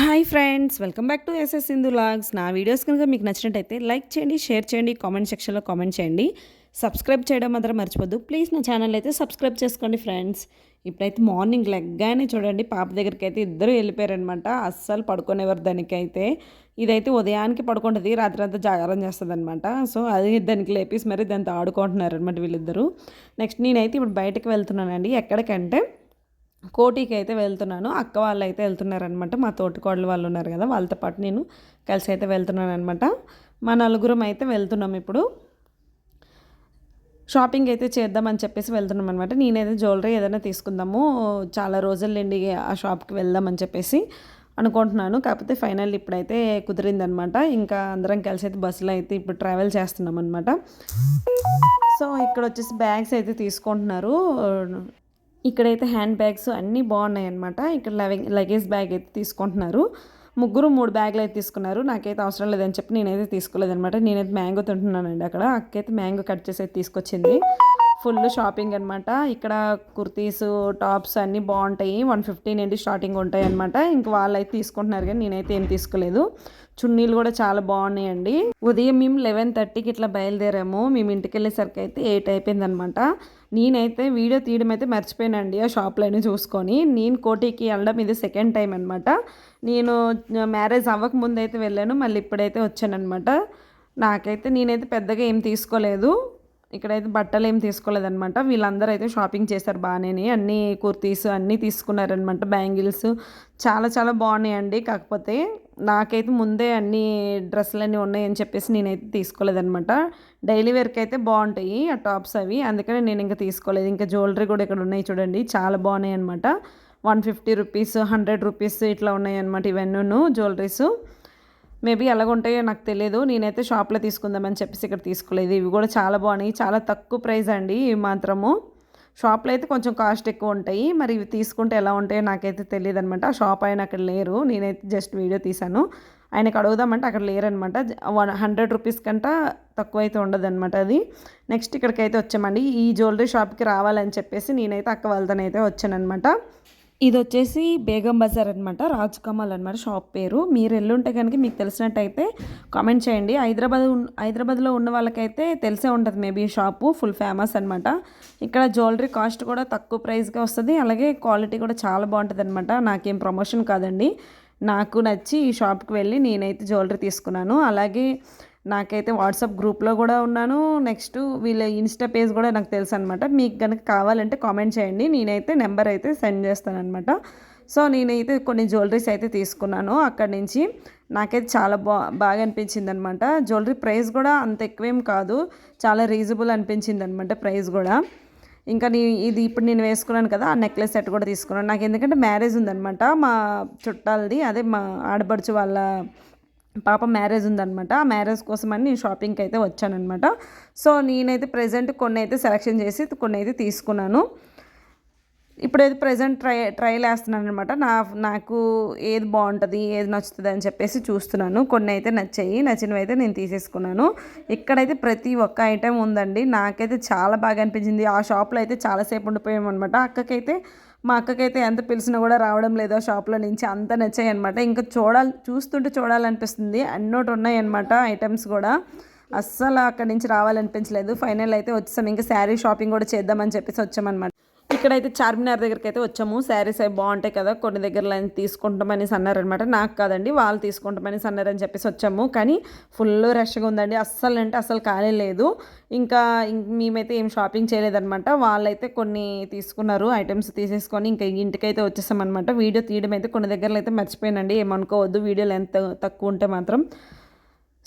Hi friends welcome back to SS Sindhu logs. నా videos కనుక మీకు నచ్చినట్టయితే లైక్ చేయండి షేర్ చేయండి కామెంట్ సెక్షన్లో కామెంట్ చేయండి. సబ్స్క్రైబ్ చేయడం మాత్రం మర్చిపోద్దు. ప్లీజ్ నా ఛానల్ అయితే సబ్స్క్రైబ్ చేసుకోండి ఫ్రెండ్స్. ఇప్పుడైతే మార్నింగ్ లెగ్గానే చూడండి పాప దగ్గరికి అయితే ఇద్దరు వెళ్ళిపోయారనమాట అస్సలు పడుకునేవారు దానికైతే. ఇదైతే ఉదయానికి పడుకుంటుంది రాత్రి అంతా జాగారం చేస్తుంది అనమాట సో అది దానికి లేపేసి మరి దాంతో ఆడుకుంటున్నారు అనమాట వీళ్ళిద్దరూ. నెక్స్ట్ నేనైతే ఇప్పుడు బయటకు వెళ్తున్నానండి. ఎక్కడికంటే కోటికి అయితే వెళ్తున్నాను. అక్క వాళ్ళు అయితే వెళ్తున్నారనమాట మా తోటికోడలు వాళ్ళు ఉన్నారు కదా వాళ్ళతో పాటు నేను కలిసి అయితే వెళ్తున్నాను అనమాట మా నలుగురం అయితే వెళ్తున్నాం ఇప్పుడు. షాపింగ్ అయితే చేద్దామని చెప్పేసి వెళ్తున్నాం అనమాట నేనైతే జ్యువెలరీ ఏదైనా తీసుకుందాము చాలా రోజులండి ఆ షాప్కి వెళ్దామని చెప్పేసి అనుకుంటున్నాను. కాకపోతే ఫైనల్ ఇప్పుడైతే కుదిరిందనమాట ఇంకా అందరం కలిసి అయితే బస్సులో అయితే ఇప్పుడు ట్రావెల్ చేస్తున్నాం అనమాట సో ఇక్కడ వచ్చేసి బ్యాగ్స్ అయితే తీసుకుంటున్నారు. ఇక్కడైతే హ్యాండ్ బ్యాగ్స్ అన్నీ బాగున్నాయి అనమాట ఇక్కడ లగేజ్ బ్యాగ్ అయితే తీసుకుంటున్నారు. ముగ్గురు మూడు బ్యాగులు అయితే తీసుకున్నారు. నాకైతే అవసరం లేదని చెప్పి నేనైతే తీసుకోలేదనమాట నేనైతే మ్యాంగో తింటున్నానండి అక్కడ. అక్కైతే మ్యాంగో కట్ చేసి అయితే తీసుకొచ్చింది. ఫుల్ షాపింగ్ అనమాట ఇక్కడ కుర్తీస్ టాప్స్ అన్నీ బాగుంటాయి. వన్ ఫిఫ్టీ నుండి స్టార్టింగ్ ఉంటాయి అనమాట ఇంక వాళ్ళు అయితే తీసుకుంటున్నారు కానీ నేనైతే ఏం తీసుకోలేదు. చున్నీలు కూడా చాలా బాగున్నాయండి. ఉదయం మేము లెవెన్ థర్టీకి ఇట్లా బయలుదేరాము. మేము ఇంటికి వెళ్ళేసరికి అయితే ఎయిట్ అయిపోయింది అనమాట నేనైతే వీడియో తీయడం అయితే మర్చిపోయానండి ఆ షాప్లోనే చూసుకొని. నేను కోటికి వెళ్ళడం ఇది సెకండ్ టైం అనమాట నేను మ్యారేజ్ అవ్వక అయితే వెళ్ళాను. మళ్ళీ ఇప్పుడైతే వచ్చానమాట నాకైతే నేనైతే పెద్దగా ఏం తీసుకోలేదు. ఇక్కడైతే బట్టలు ఏం తీసుకోలేదనమాట వీళ్ళందరూ అయితే షాపింగ్ చేశారు బాగానే. అన్ని కుర్తీస్ అన్నీ తీసుకున్నారనమాట బ్యాంగిల్స్. చాలా చాలా బాగున్నాయండి. కాకపోతే నాకైతే ముందే అన్ని డ్రెస్సులు అన్నీ ఉన్నాయని చెప్పేసి నేనైతే తీసుకోలేదనమాట డైలీ వేర్కి అయితే బాగుంటాయి ఆ టాప్స్ అవి. అందుకనే నేను ఇంకా తీసుకోలేదు. ఇంకా జ్యువెలరీ కూడా ఇక్కడ ఉన్నాయి చూడండి. చాలా బాగున్నాయి అనమాట one fifty rupees hundred rupees ఇట్లా ఉన్నాయి అనమాట ఇవన్నీ జ్యువెలరీస్. మేబీ ఎలాగుంటాయో నాకు తెలియదు నేనైతే షాప్లో తీసుకుందామని చెప్పేసి ఇక్కడ తీసుకోలేదు. ఇవి కూడా చాలా బాగున్నాయి. చాలా తక్కువ ప్రైస్ అండి ఇవి మాత్రము. షాప్లో అయితే కొంచెం కాస్ట్ ఎక్కువ ఉంటాయి. మరి ఇవి తీసుకుంటే ఎలా ఉంటాయో నాకైతే తెలియదు అనమాట ఆ షాప్ ఆయన అక్కడ లేరు. నేనైతే జస్ట్ వీడియో తీశాను. ఆయనకు అడుగుదామంటే అక్కడ లేరనమాట వన్ హండ్రెడ్ రూపీస్ కంట తక్కువ అయితే ఉండదనమాట అది. నెక్స్ట్ ఇక్కడికైతే వచ్చామండి. ఈ జ్యువెలరీ షాప్కి రావాలని చెప్పేసి నేనైతే అక్క వాళ్ళతోనైతే వచ్చానమాట ఇది వచ్చేసి బేగం బజార్ అనమాట రాజ్ కమల్ అనమాట షాప్ పేరు. మీరు ఎల్లుంటే కనుక మీకు తెలిసినట్టయితే కామెంట్ చేయండి. హైదరాబాద్ హైదరాబాద్లో ఉన్న వాళ్ళకైతే తెలిసే ఉంటుంది మేబీ షాపు ఫుల్ ఫేమస్ అనమాట ఇక్కడ జ్యువెలరీ కాస్ట్ కూడా తక్కువ ప్రైస్గా వస్తుంది. అలాగే క్వాలిటీ కూడా చాలా బాగుంటుంది అనమాట నాకేం ప్రమోషన్ కాదండి. నాకు నచ్చి ఈ షాప్కి వెళ్ళి నేనైతే జ్యువెలరీ తీసుకున్నాను. అలాగే నాకైతే వాట్సాప్ గ్రూప్లో కూడా ఉన్నాను. నెక్స్ట్ వీళ్ళ ఇన్స్టా పేజ్ కూడా నాకు తెలుసు అనమాట మీకు కనుక కావాలంటే కామెంట్ చేయండి. నేనైతే నెంబర్ అయితే సెండ్ చేస్తానమాట సో నేనైతే కొన్ని జ్యువెలరీస్ అయితే తీసుకున్నాను అక్కడి నుంచి. నాకైతే చాలా బా బాగా అనిపించింది అనమాట జ్యువెలరీ ప్రైస్ కూడా అంత ఎక్కువేం కాదు. చాలా రీజనబుల్ అనిపించింది అనమాట ప్రైస్ కూడా. ఇంకా నీ ఇది ఇప్పుడు నేను వేసుకున్నాను కదా ఆ నెక్లెస్ సెట్ కూడా తీసుకున్నాను. నాకు ఎందుకంటే మ్యారేజ్ ఉందనమాట మా చుట్టాలది అదే మా ఆడపడుచు వాళ్ళ పాప మ్యారేజ్ ఉందనమాట ఆ మ్యారేజ్ కోసం అని నేను షాపింగ్కి అయితే వచ్చానమాట సో నేనైతే ప్రజెంట్ కొన్ని అయితే సెలెక్షన్ చేసి కొన్ని అయితే తీసుకున్నాను. ఇప్పుడైతే ప్రజెంట్ ట్రై ట్రయల్ వేస్తున్నాను అనమాట నా నాకు ఏది బాగుంటుంది ఏది నచ్చుతుంది అని చెప్పేసి చూస్తున్నాను. కొన్ని అయితే నచ్చాయి నచ్చినవి అయితే నేను తీసేసుకున్నాను. ఇక్కడైతే ప్రతి ఒక్క ఐటెం ఉందండి. నాకైతే చాలా బాగా అనిపించింది. ఆ షాప్లో అయితే చాలాసేపు ఉండిపోయామన్నమాట. అక్కకైతే మా అక్కకైతే ఎంత పిలిచినా కూడా రావడం లేదో షాప్లో నుంచి అంత నచ్చాయి అనమాట ఇంకా చూడాలి చూస్తుంటే చూడాలనిపిస్తుంది. అన్నోటి ఉన్నాయన్నమాట ఐటమ్స్ కూడా. అస్సలు అక్కడి నుంచి రావాలనిపించలేదు. ఫైనల్ అయితే వచ్చాం ఇంకా శారీ షాపింగ్ కూడా చేద్దామని చెప్పేసి వచ్చామన్నమాట. ఇక్కడైతే చార్మినార్ దగ్గరికి అయితే వచ్చాము. శారీస్ అవి బాగుంటాయి కదా కొన్ని దగ్గర తీసుకుంటామనేసి అన్నారనమాట నాకు కాదండి వాళ్ళు తీసుకుంటామని అన్నారని చెప్పేసి వచ్చాము. కానీ ఫుల్ రష్గా ఉందండి. అస్సలు అంటే అస్సలు ఖాళీ లేదు. ఇంకా మేమైతే ఏం షాపింగ్ చేయలేదనమాట వాళ్ళైతే కొన్ని తీసుకున్నారు ఐటమ్స్ తీసేసుకొని ఇంకా ఇంటికైతే వచ్చేసామన్నమాట. వీడియో తీయడం అయితే కొన్ని దగ్గరలో అయితే మర్చిపోయానండి. ఏమనుకోవద్దు వీడియోలు ఎంత తక్కువ ఉంటే మాత్రం.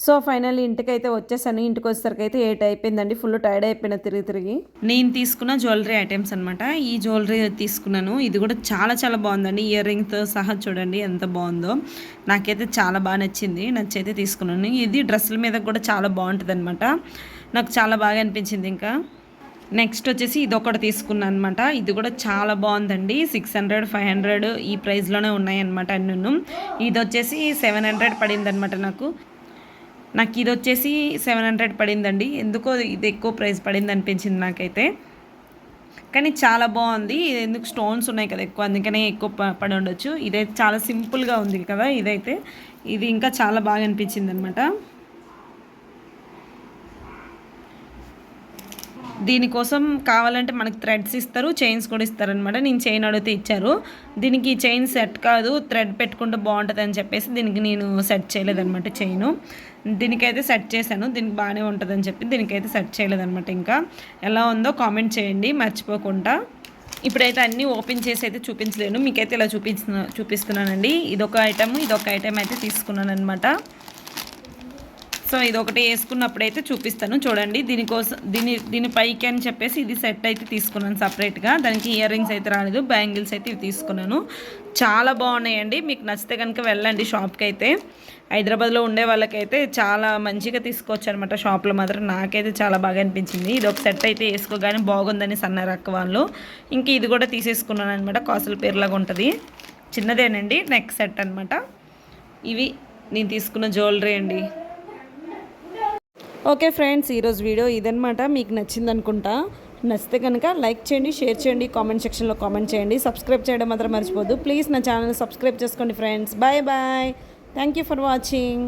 సో ఫైనల్ ఇంటికైతే వచ్చేసాను. ఇంటికి వచ్చేసరికి అయితే ఎయిట్ అయిపోయిందండి ఫుల్ టైర్డ్ అయిపోయినా తిరిగి తిరిగి. నేను తీసుకున్న జ్యువెలరీ ఐటమ్స్ అనమాట ఈ జ్యువెలరీ తీసుకున్నాను. ఇది కూడా చాలా చాలా బాగుందండి. ఇయర్ రింగ్తో సహా చూడండి ఎంత బాగుందో. నాకైతే చాలా బాగా నచ్చింది. నచ్చైతే తీసుకున్నాను. ఇది డ్రెస్సుల మీద కూడా చాలా బాగుంటుంది అనమాట నాకు చాలా బాగా అనిపించింది ఇంకా. నెక్స్ట్ వచ్చేసి ఇది ఒకటి తీసుకున్నాను అనమాట ఇది కూడా చాలా బాగుందండి. సిక్స్ హండ్రెడ్ ఫైవ్ హండ్రెడ్ ఈ ప్రైస్లోనే ఉన్నాయన్నమాట అన్నను. ఇది వచ్చేసి సెవెన్ హండ్రెడ్ పడింది అనమాట నాకు. నాకు ఇది వచ్చేసి సెవెన్ హండ్రెడ్ పడిందండి. ఎందుకో ఇది ఎక్కువ ప్రైస్ పడింది అనిపించింది నాకైతే. కానీ చాలా బాగుంది. ఇది ఎందుకు స్టోన్స్ ఉన్నాయి కదా ఎక్కువ అందుకనే ఎక్కువ పడి ఉండొచ్చు. ఇదే చాలా సింపుల్గా ఉంది కదా ఇదైతే. ఇది ఇంకా చాలా బాగా అనిపించింది అనమాట దీనికోసం కావాలంటే మనకి థ్రెడ్స్ ఇస్తారు చైన్స్ కూడా ఇస్తారనమాట నేను చైన్ అడిగితే ఇచ్చారు. దీనికి చైన్ సెట్ కాదు థ్రెడ్ పెట్టుకుంటే బాగుంటుంది అని చెప్పేసి దీనికి నేను సెట్ చేయలేదనమాట చైన్. దీనికైతే సెట్ చేశాను. దీనికి బాగానే ఉంటుందని చెప్పి దీనికైతే సెట్ చేయలేదనమాట ఇంకా. ఎలా ఉందో కామెంట్ చేయండి మర్చిపోకుండా. ఇప్పుడైతే అన్నీ ఓపెన్ చేసి అయితే చూపించలేను. మీకైతే ఇలా చూపిస్తున్నా చూపిస్తున్నానండి. ఇదొక ఐటమ్ ఇదొక ఐటమ్ అయితే తీసుకున్నాను అనమాట సో ఇది ఒకటి వేసుకున్నప్పుడైతే చూపిస్తాను. చూడండి దీనికోసం దీని దీని పైకి అని చెప్పేసి ఇది సెట్ అయితే తీసుకున్నాను సపరేట్గా. దానికి ఇయర్ రింగ్స్ అయితే రాలేదు బ్యాంగిల్స్ అయితే ఇవి తీసుకున్నాను. చాలా బాగున్నాయండి. మీకు నచ్చితే కనుక వెళ్ళండి షాప్కి అయితే హైదరాబాద్లో ఉండే వాళ్ళకైతే చాలా మంచిగా తీసుకోవచ్చు అనమాట షాప్లో మాత్రం. నాకైతే చాలా బాగా అనిపించింది. ఇది ఒక సెట్ అయితే వేసుకోగానే బాగుందని సన్నారు అక్క వాళ్ళు. ఇంక ఇది కూడా తీసేసుకున్నాను అనమాట కాసుల పేరులాగా ఉంటుంది. చిన్నదేనండి నెక్ సెట్ అనమాట ఇవి నేను తీసుకున్న జ్యువెలరీ అండి. ఓకే ఫ్రెండ్స్ ఈరోజు వీడియో ఇదనమాట మీకు నచ్చింది అనుకుంటా. నచ్చితే కనుక లైక్ చేయండి షేర్ చేయండి కామెంట్ సెక్షన్లో కామెంట్ చేయండి. సబ్స్క్రైబ్ చేయడం మాత్రం మర్చిపోద్దు ప్లీజ్ నా ఛానల్ సబ్స్క్రైబ్ చేసుకోండి friends. Bye bye. Thank you for watching.